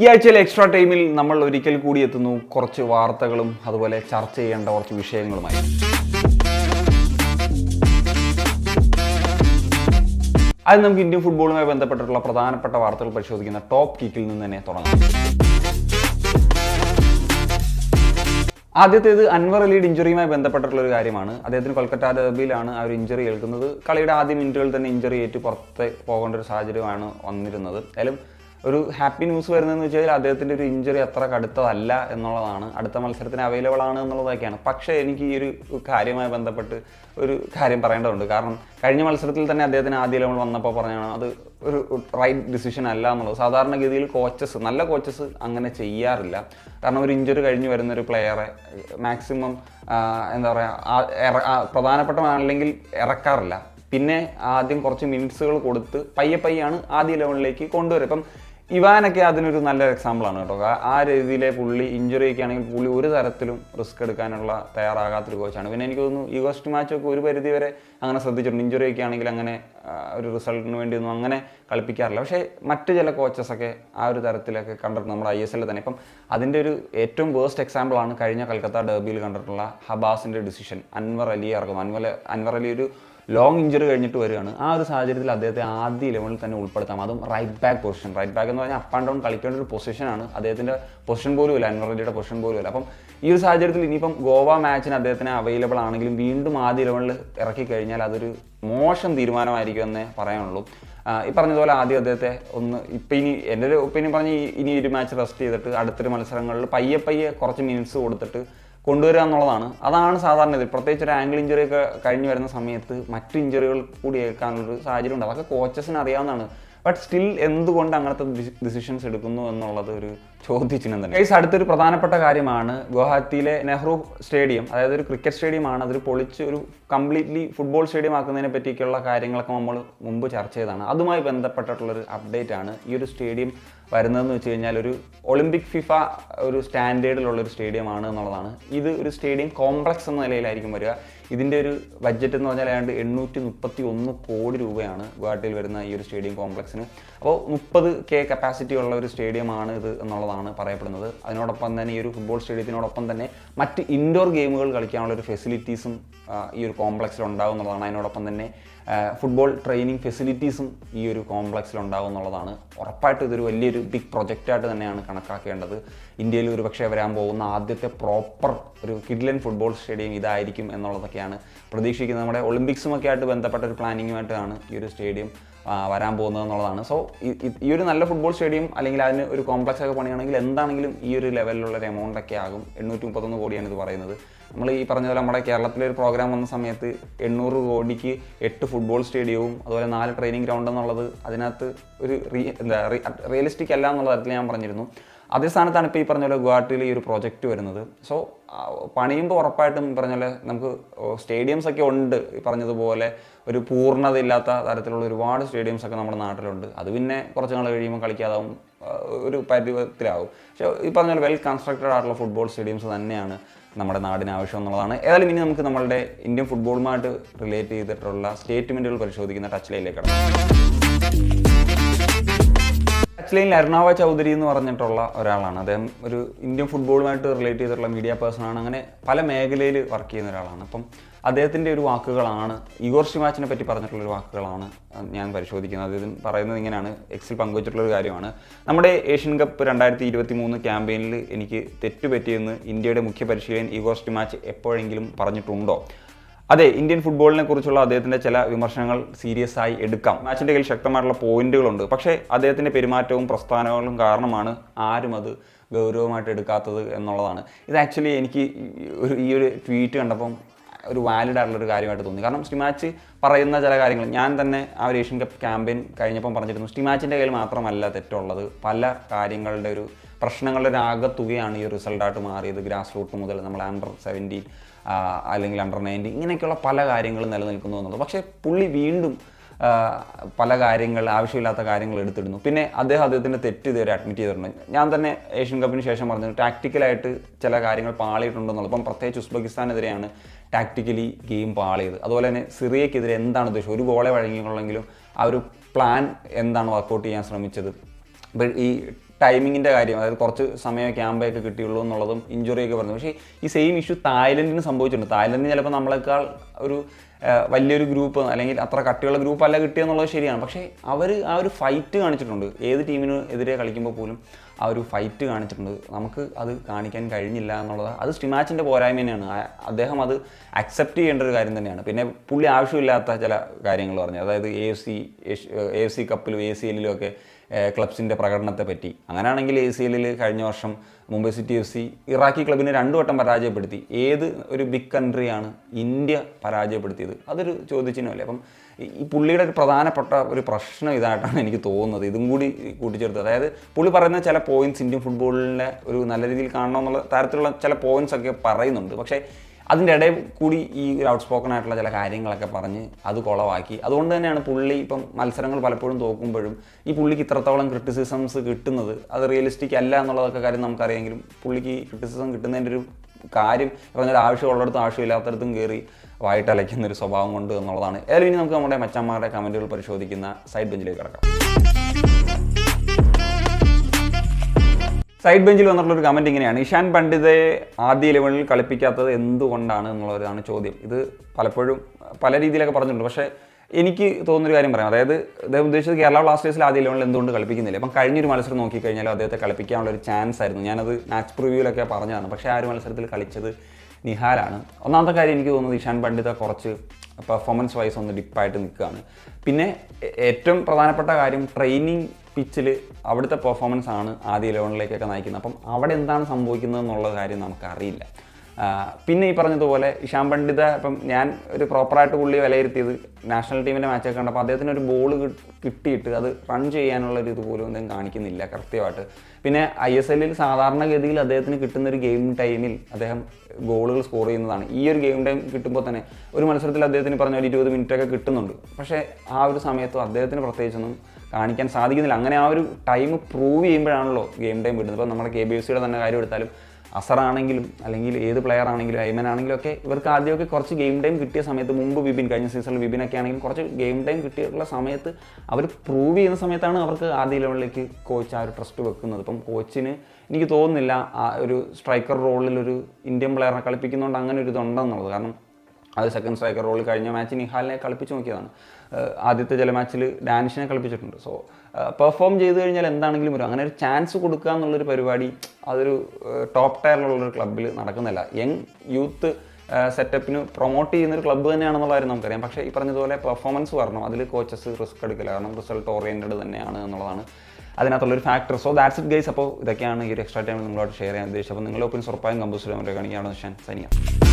ഈ ആഴ്ചയിലെ എക്സ്ട്രാ ടൈമിൽ നമ്മൾ ഒരിക്കൽ കൂടി എത്തുന്നു. കുറച്ച് വാർത്തകളും അതുപോലെ ചർച്ച ചെയ്യേണ്ട കുറച്ച് വിഷയങ്ങളുമായി. അത് നമുക്ക് ഇന്ത്യൻ ഫുട്ബോളുമായി ബന്ധപ്പെട്ടിട്ടുള്ള പ്രധാനപ്പെട്ട വാർത്തകൾ പരിശോധിക്കുന്ന ടോപ്പ് കിക്കിൽ നിന്ന് തന്നെ തുടങ്ങാം. ആദ്യത്തേത് അൻവർ അലിയുടെ ഇഞ്ചുറിയുമായി ബന്ധപ്പെട്ടിട്ടുള്ള ഒരു കാര്യമാണ്. അദ്ദേഹത്തിന് കൊൽക്കത്ത ഡബിയിലാണ് ആ ഒരു ഇഞ്ചുറി ഏൽക്കുന്നത്. കളിയുടെ ആദ്യ മിനിറ്റുകളിൽ തന്നെ ഇഞ്ചുറി ഏറ്റ് പുറത്ത് പോകേണ്ട ഒരു സാഹചര്യമാണ് വന്നിരുന്നത്. എന്തായാലും ഒരു ഹാപ്പി ന്യൂസ് വരുന്നതെന്ന് വെച്ചാൽ അദ്ദേഹത്തിന്റെ ഒരു ഇഞ്ചുറി അത്ര കടുത്തതല്ല എന്നുള്ളതാണ്. അടുത്ത മത്സരത്തിന് അവൈലബിൾ ആണ് എന്നുള്ളതൊക്കെയാണ്. പക്ഷേ എനിക്ക് ഈ ഒരു കാര്യവുമായി ബന്ധപ്പെട്ട് ഒരു കാര്യം പറയേണ്ടതുണ്ട്. കാരണം കഴിഞ്ഞ മത്സരത്തിൽ തന്നെ അദ്ദേഹത്തിന് ആദ്യ ലെവൽ വന്നപ്പോൾ പറഞ്ഞാണ് അത് ഒരു റൈറ്റ് ഡിസിഷൻ അല്ല എന്നുള്ളത്. സാധാരണഗതിയിൽ കോച്ചസ് നല്ല കോച്ചസ് അങ്ങനെ ചെയ്യാറില്ല. കാരണം ഒരു ഇഞ്ചുറി കഴിഞ്ഞ് വരുന്നൊരു പ്ലെയറെ മാക്സിമം എന്താ പറയുക പ്രധാനപ്പെട്ട അല്ലെങ്കിൽ ഇറക്കാറില്ല. പിന്നെ ആദ്യം കുറച്ച് മിനിറ്റ്സുകൾ കൊടുത്ത് പയ്യെ പയ്യാണ് ആദ്യ ലെവലിലേക്ക് കൊണ്ടുവരും ഇപ്പം ഇവാനൊക്കെ അതിനൊരു നല്ല എക്സാമ്പിളാണ് കേട്ടോ. ആ- രീതിയിലെ പുള്ളി ഇഞ്ചുറി ഒക്കെ ആണെങ്കിൽ പുള്ളി ഒരു തരത്തിലും റിസ്ക് എടുക്കാനുള്ള തയ്യാറാകാത്തൊരു കോച്ചാണ് പിന്നെ എനിക്ക് തോന്നുന്നു ഈ ഫസ്റ്റ് മാച്ചൊക്കെ ഒരു പരിധി വരെ അങ്ങനെ ശ്രദ്ധിച്ചിട്ടുണ്ട്. ഇഞ്ചുറി ഒക്കെ ആണെങ്കിൽ അങ്ങനെ ഒരു റിസൾട്ടിന് വേണ്ടിയൊന്നും അങ്ങനെ കളിപ്പിക്കാറില്ല. പക്ഷേ മറ്റ് ചില കോച്ചസൊക്കെ ആ ഒരു തരത്തിലൊക്കെ കണ്ടിട്ടുണ്ട് നമ്മുടെ ഐ എസ് എല്ലിൽ തന്നെ. ഇപ്പം അതിന്റെ ഒരു ഏറ്റവും വേസ്റ്റ് എക്സാമ്പിളാണ് കഴിഞ്ഞ കൽക്കത്ത ഡെർബിയിൽ കണ്ടിട്ടുള്ള ഹബാസിന്റെ ഡിസിഷൻ അൻവർ അലിയെ ഇറക്കും അൻവർ അൻവർ അലി ഒരു ലോങ് ഇഞ്ചറി കഴിഞ്ഞിട്ട് വരികയാണ്. ആ ഒരു സാഹചര്യത്തിൽ അദ്ദേഹത്തെ ആദ്യ ലെവലിൽ തന്നെ ഉൾപ്പെടുത്താം. അതും right back position right back എന്ന് പറഞ്ഞാൽ അപ്പ് ആൻഡ് ഡൗൺ കളിക്കേണ്ട ഒരു പൊസിഷനാണ് അദ്ദേഹത്തിന്റെ പൊസിഷൻ പോലും ഇല്ല. അലിയുടെ പൊസിഷൻ പോലും ഇല്ല. അപ്പം ഈ ഒരു സാഹചര്യത്തിൽ ഇനിയിപ്പം ഗോവ മാച്ചിന് അദ്ദേഹത്തിന് അവൈലബിൾ ആണെങ്കിലും വീണ്ടും ആദ്യ ലെവലിൽ ഇറക്കി കഴിഞ്ഞാൽ അതൊരു മോശം തീരുമാനമായിരിക്കും എന്നേ പറയാനുള്ളൂ. ഈ പറഞ്ഞതുപോലെ ആദ്യം അദ്ദേഹത്തെ ഒന്ന് ഇപ്പം ഇനി എന്റെ ഒരു ഒപ്പീനിയൻ പറഞ്ഞ് ഇനി ഒരു മാച്ച് റെസ്റ്റ് ചെയ്തിട്ട് അടുത്തൊരു മത്സരങ്ങളിൽ പയ്യെ പയ്യെ കുറച്ച് മിനിറ്റ്സ് കൊടുത്തിട്ട് കൊണ്ടുവരിക എന്നുള്ളതാണ്. അതാണ് സാധാരണ ഇത്. പ്രത്യേകിച്ച് ഒരു ആംഗിൾ ഇഞ്ചുറി ഒക്കെ കഴിഞ്ഞ് വരുന്ന സമയത്ത് മറ്റു ഇഞ്ചുറികൾ കൂടി ഏൽക്കാനുള്ളൊരു സാഹചര്യം ഉണ്ട് അതൊക്കെ കോച്ചസിന് അറിയാവുന്നതാണ്. ബട്ട് സ്റ്റിൽ എന്തുകൊണ്ട് അങ്ങനത്തെ ഡിസിഷൻസ് എടുക്കുന്നു എന്നുള്ളത് ഒരു ചോദ്യചിഹ്നം തന്നെ. ഗൈസ് അടുത്തൊരു പ്രധാനപ്പെട്ട കാര്യമാണ് ഗുവാഹത്തിയിലെ നെഹ്റു സ്റ്റേഡിയം. അതായത് ഒരു ക്രിക്കറ്റ് സ്റ്റേഡിയമാണ്. അതൊരു പൊളിച്ച് ഒരു കംപ്ലീറ്റ്ലി ഫുട്ബോൾ സ്റ്റേഡിയം ആക്കുന്നതിനെ പറ്റിയൊക്കെയുള്ള കാര്യങ്ങളൊക്കെ നമ്മൾ മുമ്പ് ചർച്ച ചെയ്തതാണ്. അതുമായി ബന്ധപ്പെട്ടിട്ടുള്ളൊരു അപ്ഡേറ്റ് ആണ് ഈ ഒരു സ്റ്റേഡിയം വരുന്നതെന്ന് വെച്ച് കഴിഞ്ഞാൽ ഒരു ഒളിമ്പിക് ഫിഫ ഒരു സ്റ്റാൻഡേർഡിലുള്ള ഒരു സ്റ്റേഡിയമാണ് എന്നുള്ളതാണ്. ഇത് ഒരു സ്റ്റേഡിയം കോംപ്ലക്സ് എന്ന നിലയിലായിരിക്കും വരിക. ഇതിന്റെ ഒരു ബഡ്ജറ്റ് എന്ന് പറഞ്ഞാൽ ഏതാണ്ട് എണ്ണൂറ്റി മുപ്പത്തി ഒന്ന് കോടി രൂപയാണ് ഗുവാഹട്ടിയിൽ വരുന്ന ഈ ഒരു സ്റ്റേഡിയം കോംപ്ലക്സിന്. അപ്പോൾ മുപ്പത് കെ കപ്പാസിറ്റി ഉള്ള ഒരു സ്റ്റേഡിയമാണ് ഇത് എന്നുള്ളതാണ് പറയപ്പെടുന്നത്. അതിനോടൊപ്പം തന്നെ ഈ ഒരു ഫുട്ബോൾ സ്റ്റേഡിയത്തിനോടൊപ്പം തന്നെ മറ്റ് ഇൻഡോർ ഗെയിമുകൾ കളിക്കാനുള്ള ഒരു ഫെസിലിറ്റീസും ഈ ഒരു കോംപ്ലക്സിൽ ഉണ്ടാവും എന്നുള്ളതാണ്. അതിനോടൊപ്പം തന്നെ ഫുട്ബോൾ ട്രെയിനിങ് ഫെസിലിറ്റീസും ഈ ഒരു കോംപ്ലക്സിൽ ഉണ്ടാവും എന്നുള്ളതാണ്. ഉറപ്പായിട്ടും ഇതൊരു വലിയൊരു ബിഗ് പ്രൊജക്റ്റായിട്ട് തന്നെയാണ് കണക്കാക്കേണ്ടത്. ഇന്ത്യയിൽ ഒരു പക്ഷേ വരാൻ പോകുന്ന ആദ്യത്തെ പ്രോപ്പർ ഒരു കിഡ്ലൻ ഫുട്ബോൾ സ്റ്റേഡിയം ഇതായിരിക്കും എന്നുള്ളതൊക്കെയാണ് പ്രതീക്ഷിക്കുന്നത്. നമ്മുടെ ഒളിമ്പിക്സുമൊക്കെ ആയിട്ട് ബന്ധപ്പെട്ട ഒരു പ്ലാനിങ്ങുമായിട്ടാണ് ഈ ഒരു സ്റ്റേഡിയം വരാൻ പോകുന്നത് എന്നുള്ളതാണ്. സോ ഈ ഒരു നല്ല ഫുട്ബോൾ സ്റ്റേഡിയം അല്ലെങ്കിൽ അതിന് ഒരു കോംപ്ലക്സ് ഒക്കെ പണിയാണെങ്കിൽ എന്താണെങ്കിലും ഈ ഒരു ലെവലിലുള്ള ഒരു എമൗണ്ട് ഒക്കെ ആകും. എണ്ണൂറ്റി മുപ്പത്തൊന്ന് കോടിയാണ് ഇത് പറയുന്നത്. നമ്മൾ ഈ പറഞ്ഞ പോലെ നമ്മുടെ കേരളത്തിലെ ഒരു പ്രോഗ്രാം വന്ന സമയത്ത് എണ്ണൂറ് കോടിക്ക് എട്ട് ഫുട്ബോൾ സ്റ്റേഡിയവും അതുപോലെ നാല് ട്രെയിനിങ് ഗ്രൗണ്ട് എന്നുള്ളത് അതിനകത്ത് ഒരു റീ എന്താ റിയലിസ്റ്റിക് അല്ല എന്നുള്ള തരത്തിൽ ഞാൻ പറഞ്ഞിരുന്നു. അതേ സ്ഥാനത്താണ് ഇപ്പോൾ ഈ പറഞ്ഞ പോലെ ഗുവാഹട്ടിയിൽ ഈ ഒരു പ്രോജക്റ്റ് വരുന്നത്. സോ പണിയുമ്പോൾ ഉറപ്പായിട്ടും പറഞ്ഞ പോലെ നമുക്ക് സ്റ്റേഡിയംസ് ഒക്കെ ഉണ്ട്. ഈ പറഞ്ഞതുപോലെ ഒരു പൂർണത ഇല്ലാത്ത തരത്തിലുള്ള ഒരുപാട് സ്റ്റേഡിയംസ് ഒക്കെ നമ്മുടെ നാട്ടിലുണ്ട്. അത് പിന്നെ കുറച്ച് നാൾ കഴിയുമ്പോൾ കളിക്കാതാവും ഒരു പരിധിത്തിലാവും. പക്ഷേ ഈ പറഞ്ഞ പോലെ വെൽ കൺസ്ട്രക്റ്റഡ് ആയിട്ടുള്ള ഫുട്ബോൾ സ്റ്റേഡിയംസ് തന്നെയാണ് നമ്മുടെ നാടിന് ആവശ്യം എന്നുള്ളതാണ്. ഏതായാലും ഇനി നമുക്ക് നമ്മളുടെ ഇന്ത്യൻ ഫുട്ബോളുമായിട്ട് റിലേറ്റ് ചെയ്തിട്ടുള്ള സ്റ്റേറ്റ്മെന്റുകൾ പരിശോധിക്കുന്ന ടച്ച് ലൈനിലേക്ക് കടക്കാം. ലൈനിൽ അരുണാവ ചൗധരി എന്ന് പറഞ്ഞിട്ടുള്ള ഒരാളാണ്. അദ്ദേഹം ഒരു ഇന്ത്യൻ ഫുട്ബോളുമായിട്ട് റിലേറ്റ് ചെയ്തിട്ടുള്ള മീഡിയ പേഴ്സൺ ആണ് അങ്ങനെ പല മേഖലയിൽ വർക്ക് ചെയ്യുന്ന ഒരാളാണ്. അപ്പം അദ്ദേഹത്തിന്റെ ഒരു വാക്കുകളാണ് ഇഗോർ ഷിമാച്ചിനെ പറ്റി പറഞ്ഞിട്ടുള്ള ഒരു വാക്കുകളാണ് ഞാൻ പരിശോധിക്കുന്നത്. അദ്ദേഹം പറയുന്നത് ഇങ്ങനെയാണ് എക്സിൽ പങ്കുവച്ചിട്ടുള്ള ഒരു കാര്യമാണ്. നമ്മുടെ ഏഷ്യൻ കപ്പ് രണ്ടായിരത്തി ഇരുപത്തി മൂന്ന് ക്യാമ്പയിനിൽ എനിക്ക് തെറ്റുപറ്റിയെന്ന് ഇന്ത്യയുടെ മുഖ്യ പരിശീലകൻ ഇഗോർ ഷിമാച്ച് എപ്പോഴെങ്കിലും പറഞ്ഞിട്ടുണ്ടോ? അതെ ഇന്ത്യൻ ഫുട്ബോളിനെ കുറിച്ചുള്ള അദ്ദേഹത്തിന്റെ ചില വിമർശനങ്ങൾ സീരിയസ് ആയി എടുക്കാം. മാച്ചിന്റെ കയ്യിൽ ശക്തമായിട്ടുള്ള പോയിന്റുകളുണ്ട് പക്ഷേ അദ്ദേഹത്തിന്റെ പെരുമാറ്റവും പ്രസ്ഥാനങ്ങളും കാരണമാണ് ആരും അത് ഗൗരവമായിട്ട് എടുക്കാത്തത് എന്നുള്ളതാണ്. ഇത് ആക്ച്വലി എനിക്ക് ഒരു ഈ ഒരു ട്വീറ്റ് കണ്ടപ്പം ഒരു വാലിഡ് ആയിട്ടുള്ള ഒരു കാര്യമായിട്ട് തോന്നി. കാരണം സ്റ്റിമാച്ച് പറയുന്ന ചില കാര്യങ്ങൾ ഞാൻ തന്നെ ആ ഒരു ഏഷ്യൻ കപ്പ് ക്യാമ്പയിൻ കഴിഞ്ഞപ്പം പറഞ്ഞിരുന്നു സ്റ്റിമാച്ചിന്റെ കയ്യിൽ മാത്രമല്ല തെറ്റുള്ളത്. പല കാര്യങ്ങളുടെ ഒരു പ്രശ്നങ്ങളുടെ ഒരു ആകത്തുകയാണ് ഈ റിസൾട്ടായിട്ട് മാറിയത്. ഗ്രാസ് റൂട്ട് മുതൽ നമ്മൾ അണ്ടർ സെവന്റീൻ അല്ലെങ്കിൽ അണ്ടർ നയന്റി ഇങ്ങനെയൊക്കെയുള്ള പല കാര്യങ്ങളും നിലനിൽക്കുന്നു എന്നുള്ളത്. പക്ഷേ പുള്ളി വീണ്ടും പല കാര്യങ്ങൾ ആവശ്യമില്ലാത്ത കാര്യങ്ങൾ എടുത്തിടുന്നു. പിന്നെ അദ്ദേഹം അദ്ദേഹത്തിന്റെ തെറ്റ് ഇതുവരെ അഡ്മിറ്റ് ചെയ്തിട്ടുണ്ട്. ഞാൻ തന്നെ ഏഷ്യൻ കപ്പിന് ശേഷം പറഞ്ഞു ടാക്ടിക്കലായിട്ട് ചില കാര്യങ്ങൾ പാളിയിട്ടുണ്ടെന്നുള്ളത് ഇപ്പം പ്രത്യേകിച്ച് ഉസ്ബെക്കിസ്ഥാനെതിരെയാണ് ടാക്ടിക്കലി ഗെയിം പാളിയത്. അതുപോലെ തന്നെ സിറിയക്കെതിരെ എന്താണ് ഉദ്ദേശം? ഒരു ഗോളെ വഴങ്ങിയുള്ളെങ്കിലും ആ ഒരു പ്ലാൻ എന്താണ് വർക്കൗട്ട് ചെയ്യാൻ ശ്രമിച്ചത്? ഈ ടൈമിങ്ങിന്റെ കാര്യം അതായത് കുറച്ച് സമയം ക്യാമ്പൊക്കെ കിട്ടിയുള്ളൂ എന്നുള്ളതും ഇഞ്ചുറിയൊക്കെ പറഞ്ഞു. പക്ഷേ ഈ സെയിം ഇഷ്യൂ തായ്ലൻഡിന് സംഭവിച്ചിട്ടുണ്ട്. തായ്ലൻഡിന് ചിലപ്പോൾ നമ്മളെക്കാൾ ഒരു വലിയൊരു ഗ്രൂപ്പ് അല്ലെങ്കിൽ അത്ര കട്ടിയുള്ള ഗ്രൂപ്പ് അല്ല കിട്ടിയെന്നുള്ളത് ശരിയാണ്. പക്ഷേ അവർ ആ ഒരു ഫൈറ്റ് കാണിച്ചിട്ടുണ്ട്. ഏത് ടീമിന് എതിരെ കളിക്കുമ്പോൾ പോലും ആ ഒരു ഫൈറ്റ് കാണിച്ചിട്ടുണ്ട്. നമുക്ക് അത് കാണിക്കാൻ കഴിഞ്ഞില്ല എന്നുള്ളത് അത് സ്റ്റിമാച്ചിന്റെ പോരായ്മ തന്നെയാണ് അദ്ദേഹം അത് അക്സെപ്റ്റ് ചെയ്യേണ്ട ഒരു കാര്യം തന്നെയാണ്. പിന്നെ പുള്ളി ആവശ്യമില്ലാത്ത ചില കാര്യങ്ങൾ പറഞ്ഞു. അതായത് എ സി എ സി കപ്പിലും എ സി എല്ലിലും ഒക്കെ ക്ലബ്സിന്റെ പ്രകടനത്തെ പറ്റി അങ്ങനെയാണെങ്കിൽ എ സി എല്ലിൽ കഴിഞ്ഞ വർഷം Mumbai city F C Iraqi ക്ലബിനെ രണ്ടു വട്ടം പരാജയപ്പെടുത്തി. ഏത് ഒരു ബിഗ് കൺട്രിയാണ് ഇന്ത്യ പരാജയപ്പെടുത്തിയത്? അതൊരു ചോദ്യചിഹ്നമല്ലേ? അപ്പം ഈ- പുള്ളിയുടെ ഒരു പ്രധാനപ്പെട്ട ഒരു പ്രശ്നം ഇതായിട്ടാണ് എനിക്ക് തോന്നുന്നത്. ഇതും കൂടി കൂട്ടിച്ചേർത്ത്. അതായത് പുള്ളി പറയുന്ന ചില പോയിന്റ്സ് ഇന്ത്യൻ ഫുട്ബോളിനെ ഒരു നല്ല രീതിയിൽ കാണണമെന്നുള്ള തരത്തിലുള്ള ചില പോയിന്റ്സ് ഒക്കെ പറയുന്നുണ്ട്. പക്ഷേ അതിന്റെ ഇടയിൽ കൂടി ഈ ഔട്ട് സ്പോക്കൺ ആയിട്ടുള്ള ചില കാര്യങ്ങളൊക്കെ പറഞ്ഞ് അത് കുളവാക്കി അതുകൊണ്ട് തന്നെയാണ് പുള്ളി ഇപ്പം മത്സരങ്ങൾ പലപ്പോഴും തോക്കുമ്പോഴും ഈ പുള്ളിക്ക് ഇത്രത്തോളം ക്രിറ്റിസിസംസ് കിട്ടുന്നത് അത് റിയലിസ്റ്റിക് അല്ല എന്നുള്ളതൊക്കെ കാര്യം നമുക്കറിയാമെങ്കിലും പുള്ളിക്ക് ക്രിറ്റിസിസം കിട്ടുന്നതിന്റെ ഒരു കാര്യം പറഞ്ഞാൽ ആവശ്യമുള്ളിടത്തും ആവശ്യമില്ലാത്തടത്തും കയറി വായിട്ട് അലയ്ക്കുന്ന ഒരു സ്വഭാവം കൊണ്ട് എന്നുള്ളതാണ്. ഏതായാലും ഇനി നമുക്ക് നമ്മുടെ മച്ചന്മാരുടെ കമന്റുകൾ പരിശോധിക്കുന്ന സൈഡ് ബെഞ്ചിലേക്ക് കിടക്കാം. സൈഡ് ബെഞ്ചിൽ വന്നിട്ടുള്ള ഒരു കമന്റ് ഇങ്ങനെയാണ്. ഇഷാൻ പണ്ഡിതയെ ആദ്യ ഇലവനിൽ കളിപ്പിക്കാത്തത് എന്തുകൊണ്ടാണ് എന്നുള്ളതാണ് ചോദ്യം. ഇത് പലപ്പോഴും പല രീതിയിലൊക്കെ പറഞ്ഞിട്ടുണ്ട്. പക്ഷേ എനിക്ക് തോന്നുന്നൊരു കാര്യം പറയാം. അതായത് അദ്ദേഹം ഉദ്ദേശിച്ചത് കേരള ബ്ലാസ്റ്റേഴ്സിൽ ആദ്യ ഇലവനിൽ എന്തുകൊണ്ട് കളിപ്പിക്കുന്നില്ല. അപ്പം കഴിഞ്ഞൊരു മത്സരം നോക്കിക്കഴിഞ്ഞാൽ അദ്ദേഹത്തെ കളിപ്പിക്കാനുള്ള ഒരു ചാൻസ് ആയിരുന്നു. ഞാനത് മാച്ച് പ്രിവ്യൂലൊക്കെ പറഞ്ഞതാണ്. പക്ഷേ ആ ഒരു മത്സരത്തിൽ കളിച്ചത് നിഹാലാണ്. ഒന്നാമത്തെ കാര്യം എനിക്ക് തോന്നുന്നത് ഇഷാൻ പണ്ഡിത കുറച്ച് പെർഫോമൻസ് വൈസ് ഒന്ന് ഡിപ്പായിട്ട് നിൽക്കുകയാണ്. പിന്നെ ഏറ്റവും പ്രധാനപ്പെട്ട കാര്യം ട്രെയിനിങ് പിച്ചിൽ അവിടുത്തെ പെർഫോമൻസ് ആണ് ആദ്യ ഇലവനിലേക്കൊക്കെ നയിക്കുന്നത്. അപ്പം അവിടെ എന്താണ് സംഭവിക്കുന്നത് എന്നുള്ള കാര്യം നമുക്കറിയില്ല. പിന്നെ ഈ പറഞ്ഞതുപോലെ ഇഷാം പണ്ഡിത ഇപ്പം ഞാൻ ഒരു പ്രോപ്പറായിട്ട് പുള്ളി വിലയിരുത്തിയത് നാഷണൽ ടീമിന്റെ മാച്ചൊക്കെ കണ്ടപ്പോൾ അദ്ദേഹത്തിന് ഒരു ബോൾ കിട്ടിയിട്ട് അത് റൺ ചെയ്യാനുള്ള ഒരു ഇതുപോലും ഒന്നും കാണിക്കുന്നില്ല കൃത്യമായിട്ട്. പിന്നെ ഐ എസ് എല്ലിൽ സാധാരണഗതിയിൽ അദ്ദേഹത്തിന് കിട്ടുന്ന ഒരു ഗെയിം ടൈമിൽ അദ്ദേഹം ഗോളുകൾ സ്കോർ ചെയ്യുന്നതാണ്. ഈ ഒരു ഗെയിം ടൈം കിട്ടുമ്പോൾ തന്നെ ഒരു മത്സരത്തിൽ അദ്ദേഹത്തിന് പറഞ്ഞ ഒരു ഇരുപത് മിനിറ്റൊക്കെ കിട്ടുന്നുണ്ട്. പക്ഷേ ആ ഒരു സമയത്തും അദ്ദേഹത്തിന് പ്രത്യേകിച്ചൊന്നും കാണിക്കാൻ സാധിക്കുന്നില്ല. അങ്ങനെ ആ ഒരു ടൈം പ്രൂവ് ചെയ്യുമ്പോഴാണല്ലോ ഗെയിം ടൈം കിട്ടുന്നത്. ഇപ്പോൾ നമ്മുടെ കെ ബി എഫ് സിയുടെ തന്നെ കാര്യം എടുത്താലും അസറാണെങ്കിലും അല്ലെങ്കിൽ ഏത് പ്ലെയർ ആണെങ്കിലും ഐമൻ ആണെങ്കിലും ഒക്കെ ഇവർക്ക് ആദ്യമൊക്കെ കുറച്ച് ഗെയിം ടൈം കിട്ടിയ സമയത്ത് മുമ്പ് വിപിൻ കഴിഞ്ഞ സീസണിൽ വിപിനൊക്കെ ആണെങ്കിലും കുറച്ച് ഗെയിം ടൈം കിട്ടിയിട്ടുള്ള സമയത്ത് അവർ പ്രൂവ് ചെയ്യുന്ന സമയത്താണ് അവർക്ക് ആദ്യ ലെവലിലേക്ക് കോച്ച് ആ ഒരു ട്രസ്റ്റ് വെക്കുന്നത്. ഇപ്പം കോച്ചിന് എനിക്ക് തോന്നുന്നില്ല ആ ഒരു സ്ട്രൈക്കർ റോളിൽ ഒരു ഇന്ത്യൻ പ്ലെയറിനെ കളിപ്പിക്കുന്നതുകൊണ്ട് അങ്ങനെ ഒരു ഇതുണ്ടെന്നുള്ളത് കാരണം അത് സെക്കൻഡ് സ്ട്രൈക്കർ റോളിൽ കഴിഞ്ഞ മാച്ച് നിഹാലിനെ കളിപ്പിച്ച് നോക്കിയതാണ്. ആദ്യത്തെ ചില മാച്ചിൽ ഡാനിഷിനെ കളിപ്പിച്ചിട്ടുണ്ട്. സോ പെർഫോം ചെയ്തു കഴിഞ്ഞാൽ എന്താണെങ്കിലും വരും അങ്ങനെ ഒരു ചാൻസ് കൊടുക്കുക എന്നുള്ളൊരു പരിപാടി അതൊരു ടോപ്പ് ടയറിലുള്ളൊരു ക്ലബ്ബിൽ നടക്കുന്നില്ല. യങ് യൂത്ത് സെറ്റപ്പിന് പ്രൊമോട്ട് ചെയ്യുന്ന ഒരു ക്ലബ്ബ് തന്നെയാണെന്നുള്ള കാര്യം നമുക്കറിയാം. പക്ഷേ ഈ പറഞ്ഞതുപോലെ പെർഫോമൻസ് വരണം. അതിൽ കോച്ചസ് റിസ്ക് എടുക്കില്ല കാരണം റിസൾട്ട് ഓറിയന്റഡ് തന്നെയാണ് എന്നുള്ളതാണ് അതിനകത്തുള്ളൊരു factor so that's it guys അപ്പോൾ ഇതൊക്കെയാണ് ഈ ഒരു എക്സ്ട്രാ ടൈം നിങ്ങളോട് ഷെയർ ചെയ്യാൻ ഉദ്ദേശിച്ചത്. അപ്പോൾ നിങ്ങളുടെ ഒപ്പിൻ ഉറപ്പായും കമ്പോസ് ചെയ്യാൻ കാണിക്കുകയാണ്. ഞാൻ സനിയ